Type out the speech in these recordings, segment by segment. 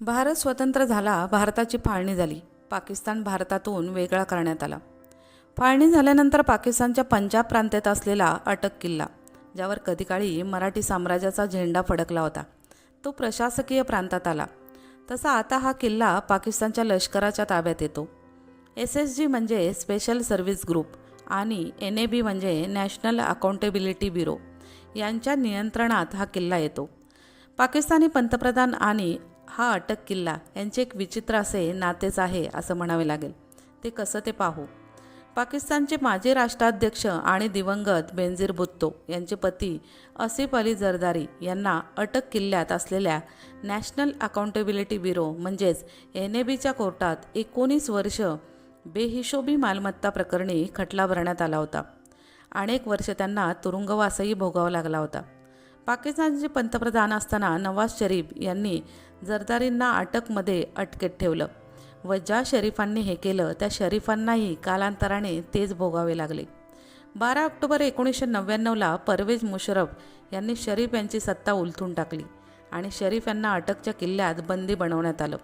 भारत स्वतंत्र झाला भारताची फाळणी झाली. पाकिस्तान भारतातून वेगळा करण्यात आला. फाळणी झाल्यानंतर पाकिस्तानच्या पंजाब प्रांतात असलेला अटक किल्ला ज्यावर कधीकाळी मराठी साम्राज्याचा झेंडा फडकला होता तो प्रशासकीय प्रांतात आला. तसा आता हा किल्ला पाकिस्तानच्या लष्कराच्या ताब्यात येतो. एस एस जी म्हणजे स्पेशल सर्व्हिस ग्रुप आणि एन ए बी म्हणजे नॅशनल अकाउंटेबिलिटी ब्युरो. यांच्या नियंत्रणात हा किल्ला येतो. पाकिस्तानी पंतप्रधान आणि हा अटक किल्ला यांचे एक विचित्र असे नातेच आहे असं म्हणावे लागेल. ते कसं ते पाहू? पाकिस्तानचे माजी राष्ट्राध्यक्ष आणि दिवंगत बेनझीर भुत्तो यांचे पती असिफ अली जरदारी यांना अटक किल्ल्यात असलेल्या नॅशनल अकाउंटेबिलिटी ब्युरो म्हणजेच एन ए बीच्या कोर्टात एकोणीस वर्ष बेहिशोबी मालमत्ता प्रकरणी खटला भरण्यात आला होता. अनेक वर्ष त्यांना तुरुंगवासही भोगावा लागला होता. पाकिस्तानचे पंतप्रधान असताना नवाज शरीफ यांनी जरदारींना अटकमध्ये अटकेत ठेवलं. व ज्या शरीफांनी हे केलं त्या शरीफांनाही कालांतराने तेच भोगावे लागले. बारा ऑक्टोबर एकोणीसशे नव्याण्णवला परवेज मुशरफ यांनी शरीफ यांची सत्ता उलथून टाकली आणि शरीफ यांना अटकच्या किल्ल्यात बंदी बनवण्यात आलं.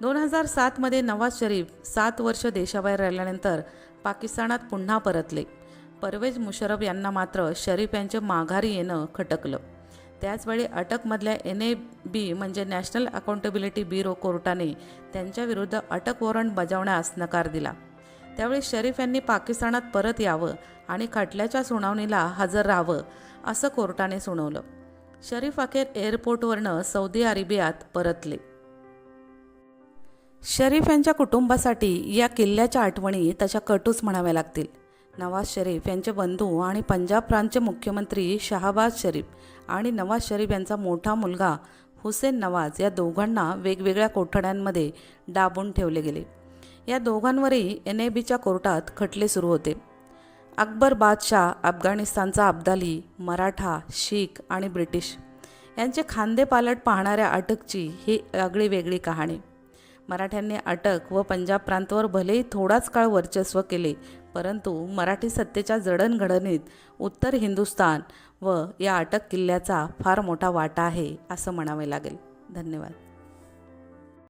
दोन हजार सातमध्ये नवाज शरीफ सात वर्ष देशाबाहेर राहिल्यानंतर पाकिस्तानात पुन्हा परतले. परवेज मुशरफ यांना मात्र शरीफ यांचे माघारी येणं खटकलं. त्याचवेळी अटकमधल्या एन ए बी म्हणजे नॅशनल अकाउंटेबिलिटी ब्युरो कोर्टाने त्यांच्याविरुद्ध अटक वॉरंट बजावण्यास नकार दिला. त्यावेळी शरीफ यांनी पाकिस्तानात परत यावं आणि खटल्याच्या सुनावणीला हजर राहावं असं कोर्टाने सुनावलं. शरीफ अखेर एअरपोर्टवरनं सौदी अरेबियात परतले. शरीफ यांच्या कुटुंबासाठी या किल्ल्याच्या आठवणी तशा कटूच म्हणाव्या लागतील. नवाज शरीफ यांचे बंधू आणि पंजाब प्रांतचे मुख्यमंत्री शहाबाज शरीफ आणि नवाज शरीफ यांचा मोठा मुलगा हुसेन नवाज या दोघांना वेगवेगळ्या कोठड्यांमध्ये डाबून ठेवले गेले. या दोघांवरही एन ए बीच्या कोर्टात खटले सुरू होते. अकबर बादशाह अफगाणिस्तानचा अब्दाली मराठा शीख आणि ब्रिटिश यांचे खांदे पालट पाहणाऱ्या अटकची ही आगळी वेगळी कहाणी. मराठ्यांनी अटक व पंजाब प्रांतावर भलेही थोडाच काळ वर्चस्व केले परंतु मराठी सत्तेच्या जडणघडणीत उत्तर हिंदुस्थान व या अटक किल्ल्याचा फार मोठा वाटा आहे असं म्हणावे लागेल. धन्यवाद.